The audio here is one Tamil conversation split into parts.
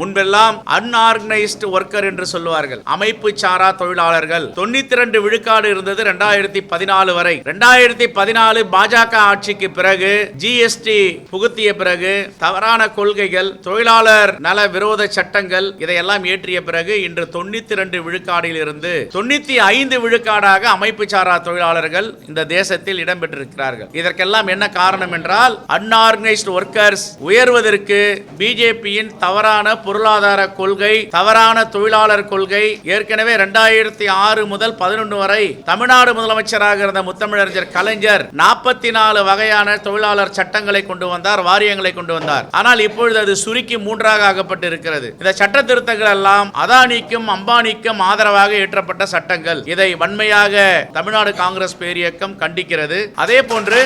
முன்பெல்லாம் அன்ஆர்கனைஸ்டு ஒர்க்கர் என்று சொல்லுவார்கள். அமைப்பு சாரா தொழிலாளர்கள். தொண்ணூத்தி ரெண்டு விழுக்காடு இருந்தது ரெண்டாயிரத்தி பதினாலு வரை. ரெண்டாயிரத்தி பதினாலு பாஜக ஆட்சிக்கு பிறகு ஜிஎஸ்டி புகுத்திய பிறகு தவறான கொள்கைகள் தொழிலாளர் நல விரோத சட்டங்கள் இதையெல்லாம் ஏற்றிய பிறகு இன்று தொண்ணூத்தி ரெண்டு விழுக்காடில் இருந்து தொண்ணூத்தி ஐந்து விழுக்காடாக அமைப்பு சாரா தொழிலாளர்கள் இந்த தேசத்தில் இடம்பெற்றிருக்கிறார்கள் இதற்கெல்லாம் என்ன காரணம் என்றால் அன்ஆர்கனைஸ்டு ஒர்க்கர்ஸ் உயர்வதற்கு பிஜேபியின் தவறான பொருளாதார கொள்கை தவறான தொழிலாளர் கொள்கை. ஏற்கனவே இரண்டாயிரத்தி ஆறு முதல் பதினொன்று வரை தமிழ்நாடு முதலமைச்சராக இருந்த முத்தமிழறிஞர் கலைஞர் நாற்பத்தி நாலு வகையான தொழிலாளர் சட்டங்களை கொண்டு வந்தார் வாரியங்களை கொண்டு வந்தார். ஆனால் இப்பொழுது அது சுருக்கி மூன்றாக ஆகப்பட்டு இருக்கிறது இந்த சட்ட திருத்தங்கள் எல்லாம் அதானிக்கும் அம்பானிக்கும் ஆதரவாக இயற்றப்பட்ட சட்டங்கள். இதை வன்மையாக தமிழ்நாடு காங்கிரஸ் பேரியக்கம் கண்டிக்கிறது. அதே போன்று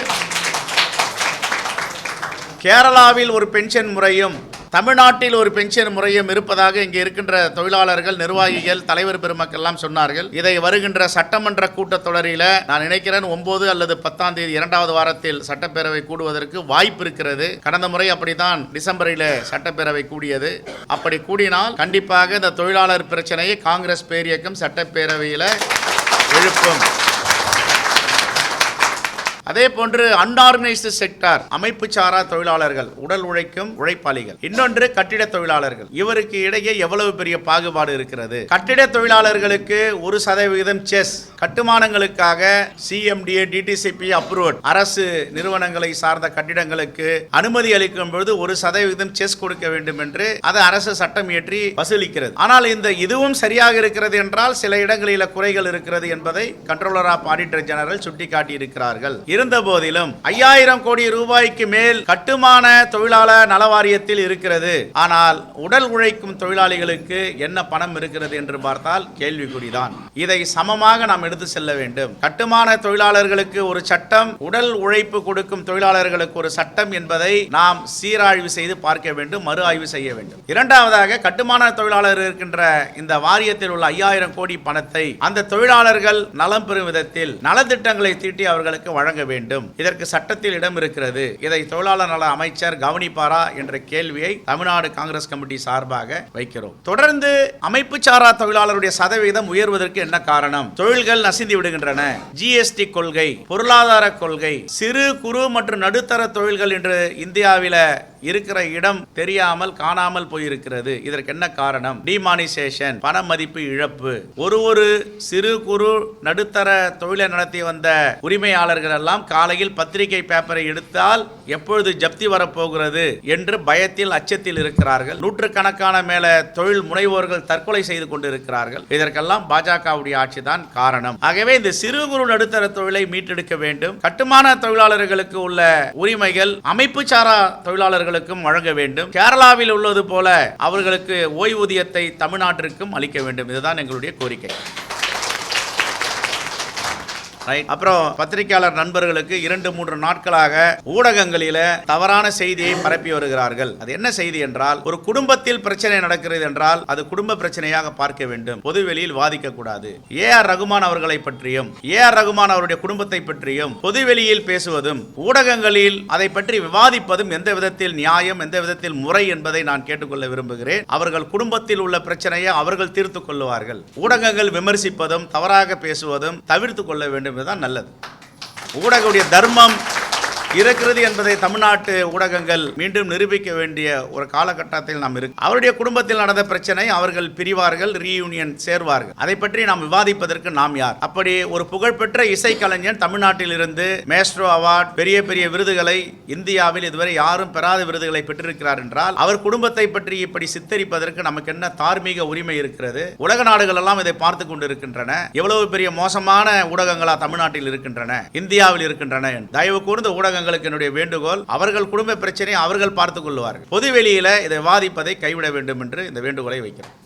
கேரளாவில் ஒரு பென்ஷன் முறையும் தமிழ்நாட்டில் ஒரு பென்ஷன் முறையும் இருப்பதாக இங்கே இருக்கின்ற தொழிலாளர்கள் நிர்வாகிகள் தலைவர் பெருமக்கள் எல்லாம் சொன்னார்கள். இதை வருகின்ற சட்டமன்ற கூட்டத்தொடரில் நான் நினைக்கிறேன் ஒன்பது அல்லது பத்தாம் தேதி இரண்டாவது வாரத்தில் சட்டப்பேரவை கூடுவதற்கு வாய்ப்பு இருக்கிறது. கடந்த முறை அப்படித்தான் டிசம்பரில் சட்டப்பேரவை கூடியது. அப்படி கூடினால் கண்டிப்பாக இந்த தொழிலாளர் பிரச்சனையை காங்கிரஸ் பேரியக்கம் சட்டப்பேரவையில் எழுப்பும். அதே போன்று அன்ஆர்கனைஸ்டு செக்டார் அமைப்பு சாரா தொழிலாளர்கள் உடல் உழைக்கும் உழைப்பாளிகள் இன்னொன்று கட்டிட தொழிலாளர்கள். இவருக்கு இடையே எவ்வளவு பெரிய பாகுபாடு இருக்கிறது? கட்டிட தொழிலாளர்களுக்கு ஒரு சதவிகிதம் செஸ் கட்டுமானங்களுக்காக சிஎம்டிஏ டிடிசிபி அப்ரூவட் அரசு நிறுவனங்களை சார்ந்த கட்டிடங்களுக்கு அனுமதி அளிக்கும் பொழுது ஒரு சதவிகிதம் செஸ் கொடுக்க வேண்டும் என்று அது அரசு சட்டம் இயற்றி வசூலிக்கிறது. ஆனால் இந்த இதுவும் சரியாக இருக்கிறது என்றால் சில இடங்களில் குறைகள் இருக்கிறது என்பதை கண்ட்ரோலர் ஆஃப் ஆடிட்டர் ஜெனரல் சுட்டிக்காட்டி இருக்கிறார்கள் இருந்த போதிலும் ஐயாயிரம் கோடி ரூபாய்க்கு மேல் கட்டுமான தொழிலாளர் நல வாரியத்தில் இருக்கிறது. ஆனால் உடல் உழைக்கும் தொழிலாளிகளுக்கு என்ன பணம் இருக்கிறது என்று பார்த்தால் கேள்விக்குறிதான். இதை சமமாக நாம் எடுத்து செல்ல வேண்டும். கட்டுமான தொழிலாளர்களுக்கு ஒரு சட்டம் உடல் உழைப்பு கொடுக்கும் தொழிலாளர்களுக்கு ஒரு சட்டம் என்பதை நாம் சீராய்வு செய்து பார்க்க வேண்டும் மறு ஆய்வு செய்ய வேண்டும். இரண்டாவதாக கட்டுமான தொழிலாளர் இருக்கின்ற இந்த வாரியத்தில் உள்ள ஐயாயிரம் கோடி பணத்தை அந்த தொழிலாளர்கள் நலம் பெறும் விதத்தில் நலத்திட்டங்களை தீட்டி அவர்களுக்கு வழங்க வேண்டும் வேண்டும். இதற்கு சட்டத்தில் இடம் இருக்கிறது. இதை தொழிலாளர் நல அமைச்சர் கவனிப்பாரா என்ற கேள்வியை தமிழ்நாடு காங்கிரஸ் கமிட்டி சார்பாக வைக்கிறோம். தொடர்ந்து அமைப்பு சாரா தொழிலாளருடைய சதவீதம் உயர்வதற்கு என்ன காரணம்? தொழில்கள் நசிந்து விடுகின்றன. ஜிஎஸ்டி கொள்கை பொருளாதார கொள்கை சிறு குறு மற்றும் நடுத்தர தொழில்கள் என்று இந்தியாவில இருக்கிற இடம் தெரியாமல் காணாமல் போயிருக்கிறது. இதற்கு என்ன காரணம்? டிமானிசேஷன் பண மதிப்பு இழப்பு. ஒரு ஒரு சிறு குறு நடுத்தர தொழிலை நடத்தி வந்த உரிமையாளர்கள் எல்லாம் காலையில் பத்திரிகை பேப்பரை எடுத்தால் எப்பொழுது ஜப்தி வரப்போகிறது என்று பயத்தில் அச்சத்தில் இருக்கிறார்கள். நூற்றுக்கணக்கான மேல தொழில் முனைவோர்கள் தற்கொலை செய்து கொண்டிருக்கிறார்கள். இதற்கெல்லாம் பாஜகவுடைய ஆட்சி தான் காரணம். ஆகவே இந்த சிறு குறு நடுத்தர தொழிலை மீட்டெடுக்க வேண்டும். கட்டுமான தொழிலாளர்களுக்கு உள்ள உரிமைகள் அமைப்பு சாரா தொழிலாளர்களுக்கும் வழங்க வேண்டும். கேரளாவில் உள்ளது போல அவர்களுக்கு ஓய்வூதியத்தை தமிழ்நாட்டிற்கும் அளிக்க வேண்டும். இதுதான் எங்களுடைய கோரிக்கை. அப்புறம் பத்திரிகையாளர் நண்பர்களுக்கு இரண்டு மூன்று நாட்களாக ஊடகங்களில தவறான செய்தியை பரப்பி வருகிறார்கள். அது என்ன செய்தி என்றால் ஒரு குடும்பத்தில் பிரச்சனை நடக்கிறது என்றால் அது குடும்ப பிரச்சனையாக பார்க்க வேண்டும். பொதுவெளியில் வாதிக்க கூடாது. ஏ ஆர் ரகுமான் அவர்களை பற்றியும் ஏ ஆர் ரகுமான் அவருடைய குடும்பத்தை பற்றியும் பொதுவெளியில் பேசுவதும் ஊடகங்களில் அதை பற்றி விவாதிப்பதும் எந்த விதத்தில் நியாயம் எந்த விதத்தில் முறை என்பதை நான் கேட்டுக்கொள்ள விரும்புகிறேன். அவர்கள் குடும்பத்தில் உள்ள பிரச்சனையை அவர்கள் தீர்த்துக் கொள்வார்கள் ஊடகங்கள் விமர்சிப்பதும் தவறாக பேசுவதும் தவிர்த்து கொள்ள வேண்டும் என்பதுதான் நல்லது. ஊடகவுடைய தர்மம் இருக்கிறது என்பதை தமிழ்நாட்டு ஊடகங்கள் மீண்டும் நிரூபிக்க வேண்டிய ஒரு காலகட்டத்தில் நாம் இருக்கு. அவருடைய குடும்பத்தில் நடந்த பிரச்சனை அவர்கள் பிரிவார்கள் ரீயூனியன் சேர்வார்கள். அதை பற்றி நாம் விவாதிப்பதற்கு நாம் யார்? அப்படி ஒரு புகழ்பெற்ற இசைக்கலைஞன் தமிழ்நாட்டில் இருந்து மேஸ்ட்ரோ அவார்ட் பெரிய பெரிய விருதுகளை இந்தியாவில் இதுவரை யாரும் பெறாத விருதுகளை பெற்றிருக்கிறார் என்றால் அவர் குடும்பத்தை பற்றி இப்படி சித்தரிப்பதற்கு நமக்கு என்ன தார்மீக உரிமை இருக்கிறது? உலக நாடுகள் எல்லாம் இதை பார்த்து கொண்டிருக்கின்றன. எவ்வளவு பெரிய மோசமான ஊடகங்களா தமிழ்நாட்டில் இருக்கின்றன இந்தியாவில் இருக்கின்றன என்று. தயவு கூர்ந்த ஊடகங்களுக்கு என்னுடைய வேண்டுகோள் அவர்கள் குடும்ப பிரச்சனையை அவர்கள் பார்த்துக் கொள்வார்கள் பொதுவெளியில இதை வாதிப்பதை கைவிட வேண்டும் என்று இந்த வேண்டுகோளை வைக்கிறேன்.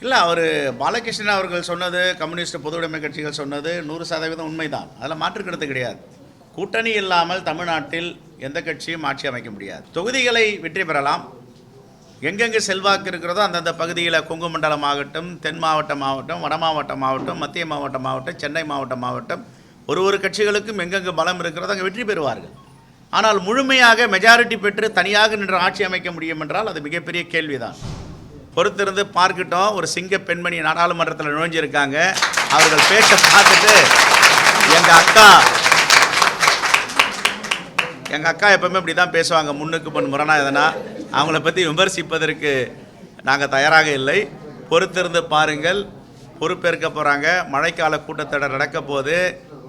இல்லை அவர் பாலகிருஷ்ணன் அவர்கள் சொன்னது கம்யூனிஸ்ட் பொதுவுடைமை கட்சிகள் சொன்னது நூறு சதவீதம் உண்மைதான். அதில் மாற்று கருத்து கிடையாது. கூட்டணி இல்லாமல் தமிழ்நாட்டில் எந்த கட்சியும் ஆட்சி அமைக்க முடியாது. தொகுதிகளை வெற்றி பெறலாம். எங்கெங்கே செல்வாக்கு இருக்கிறதோ அந்தந்த பகுதியில் கொங்கு மண்டலம் ஆகட்டும் தென் மாவட்டம் ஆகட்டும் வட மாவட்டம் ஆகட்டும் மத்திய மாவட்டம் ஆகட்டும் சென்னை மாவட்டம் ஆகட்டும் ஒரு ஒரு கட்சிகளுக்கும் எங்கெங்கு பலம் இருக்கிறதோ அங்கே வெற்றி பெறுவார்கள். ஆனால் முழுமையாக மெஜாரிட்டி பெற்று தனியாக நின்று ஆட்சி அமைக்க முடியும் என்றால் அது மிகப்பெரிய கேள்விதான். பொறுத்திருந்து பார்க்கட்டும் ஒரு சிங்க பெண்மணி நாடாளுமன்றத்தில் நுழைஞ்சிருக்காங்க. அவர்கள் பேச்ச பார்த்துட்டு எங்கள் அக்கா எங்கள் அக்கா எப்பவுமே இப்படி தான் பேசுவாங்க. முன்னுக்கு முன் முரணா எதனா? அவங்கள பற்றி விமர்சிப்பதற்கு நாங்கள் தயாராக இல்லை. பொறுத்திருந்து பாருங்கள். பொறுப்பேற்க போகிறாங்க மழைக்கால கூட்டத்தொடர் நடக்க போது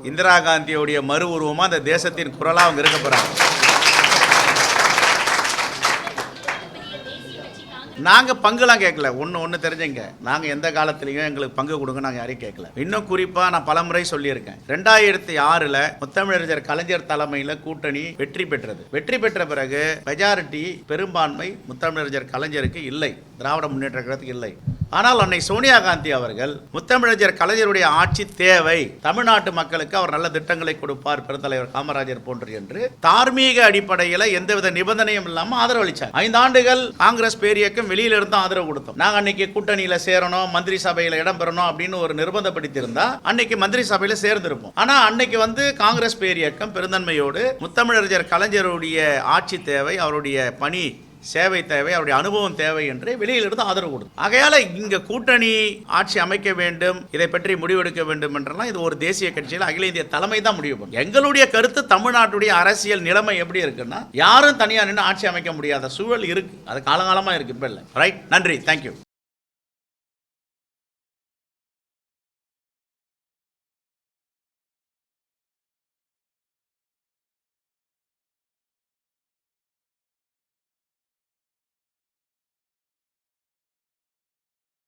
இந்திரா காந்தியோடைய மறு உருவமாக அந்த தேசத்தின் குரலாக அவங்க இருக்க போகிறாங்க நாங்கள் பங்குலாம் கேட்கல ஒன்று ஒன்று தெரிஞ்சுங்க. நாங்கள் எந்த காலத்துலேயும் எங்களுக்கு பங்கு கொடுங்க நாங்கள் யாரையும் கேட்கல இன்னும் குறிப்பாக நான் பலமுறை சொல்லியிருக்கேன். ரெண்டாயிரத்தி ஆறில் முத்தமிழறிஞர் கலைஞர் தலைமையில் கூட்டணி வெற்றி பெற்றது. வெற்றி பெற்ற பிறகு மெஜாரிட்டி பெரும்பான்மை முத்தமிழறிஞர் கலைஞருக்கு இல்லை. திராவிட முன்னேற்ற கழகத்துக்கு இல்லை. ஆனால் அன்னை சோனியா காந்தி அவர்கள் முத்தமிழறிஞர் கலைஞருடைய ஆட்சி தேவை. தமிழ்நாட்டு மக்களுக்கு அவர் நல்ல திட்டங்களை கொடுப்பார் பெருந்தலைவர் காமராஜர் போன்று என்று. தார்மீக அடிப்படையில் எந்தவித நிபந்தனையும் இல்லாமல் ஆதரவளிச்சாங்க ஐந்து ஆண்டுகள் காங்கிரஸ் பேரியக்கம் வெளியில இருந்து ஆதரவு கொடுத்தோம். நாங்கள் அன்னைக்கு கூட்டணியில் சேரணும் மந்திரி சபையில் இடம் பெறணும் அப்படின்னு ஒரு நிர்பந்தப்படுத்தியிருந்தா அன்னைக்கு மந்திரி சபையில் சேர்ந்திருப்போம். ஆனால் அன்னைக்கு வந்து காங்கிரஸ் பேரியக்கம் பெருந்தன்மையோடு முத்தமிழறிஞர் கலைஞருடைய ஆட்சி தேவை அவருடைய பணி சேவை தேவை அவருடைய அனுபவம் தேவை என்று வெளியிலிருந்து ஆதரவு கொடுக்கும் ஆகையால் இங்க கூட்டணி ஆட்சி அமைக்க வேண்டும் இதை பற்றி முடிவெடுக்க வேண்டும் என்றெல்லாம் இது ஒரு தேசிய கட்சியில் அகில இந்திய தலைமை தான் முடிவு பண்ணும் எங்களுடைய கருத்து தமிழ்நாட்டுடைய அரசியல் நிலைமை எப்படி இருக்குன்னா யாரும் தனியாக நின்று ஆட்சி அமைக்க முடியாத சூழல் இருக்கு. அது காலங்காலமாக இருக்கு இப்போ இல்லை. ரைட் நன்றி. தேங்க்யூ